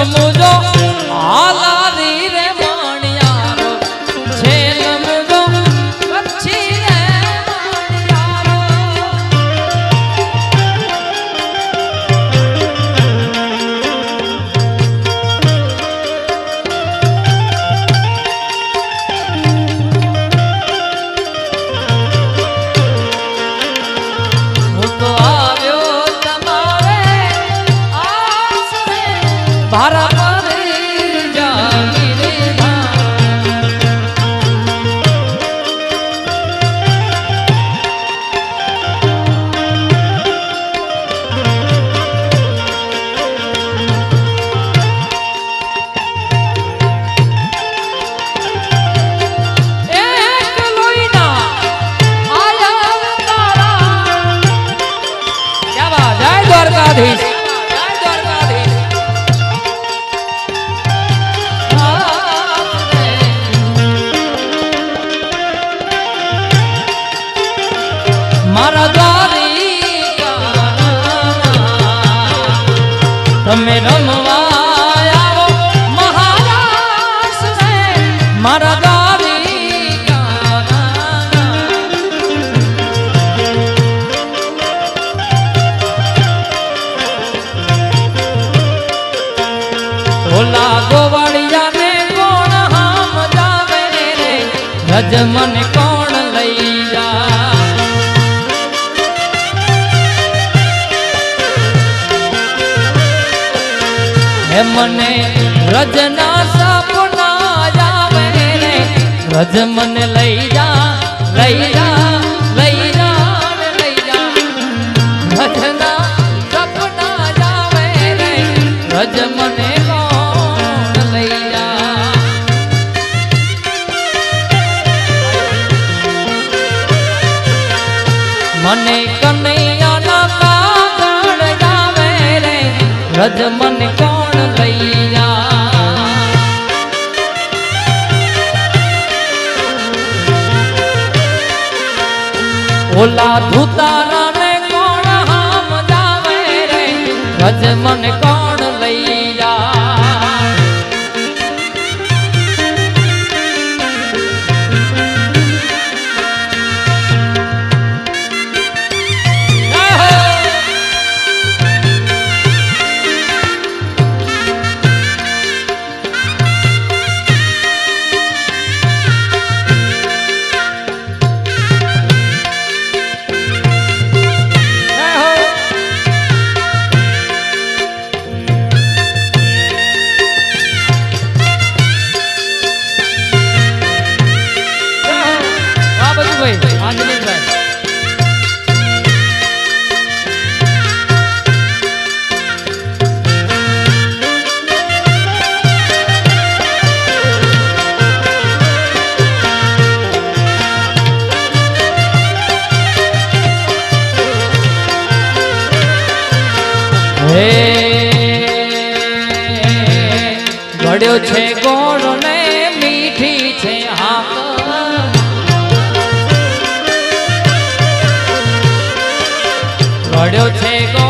amor. Bharat તમે રમવા આવો રે મારા દ્વારિકા મને રજના સપના જાવે રે. રજ મને લઈ જા લઈ જા લઈ જા લઈ જા. રજના સપના જાવે રે. રજ મને મને કનૈયાના કાગળ જાવે રે. રજ ઓલા ધુતારા ઘડ્યો છે ગોળ ને મીઠી છે હાક પડ્યો છે ગોળ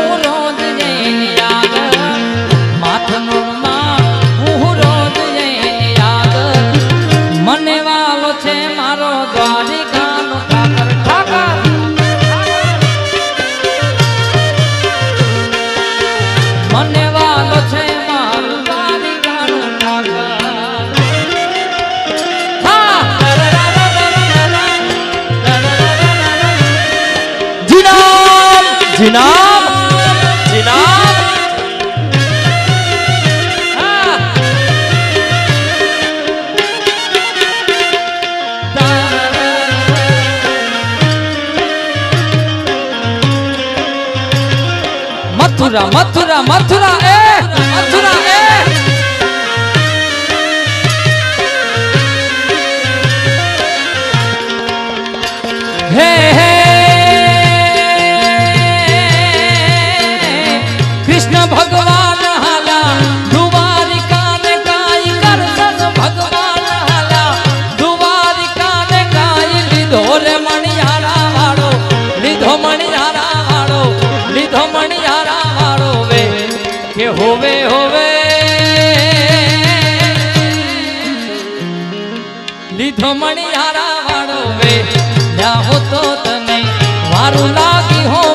જીનામ જીનામ મથુરા મથુરા મથુરા એ મથુરા એ. હે તો તને વારું લાગી હો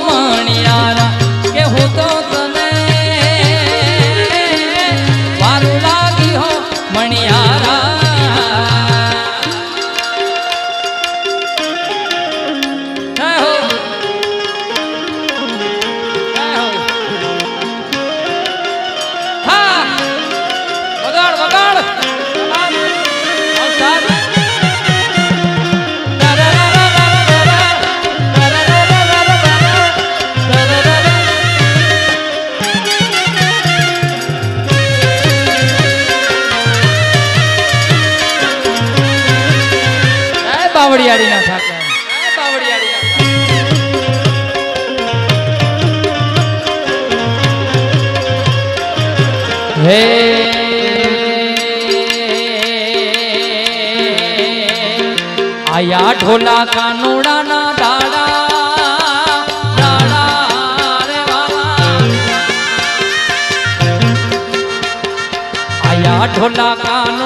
બાવળિયાળીના ઠાકર હે આયા ઢોલા કાનોડાના દાડા ઢોલા કાનો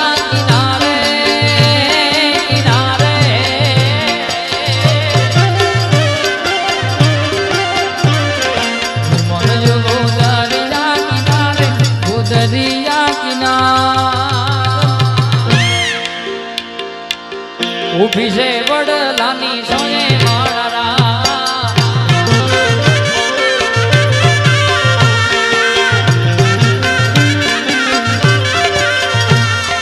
ઊભી છે વડલાની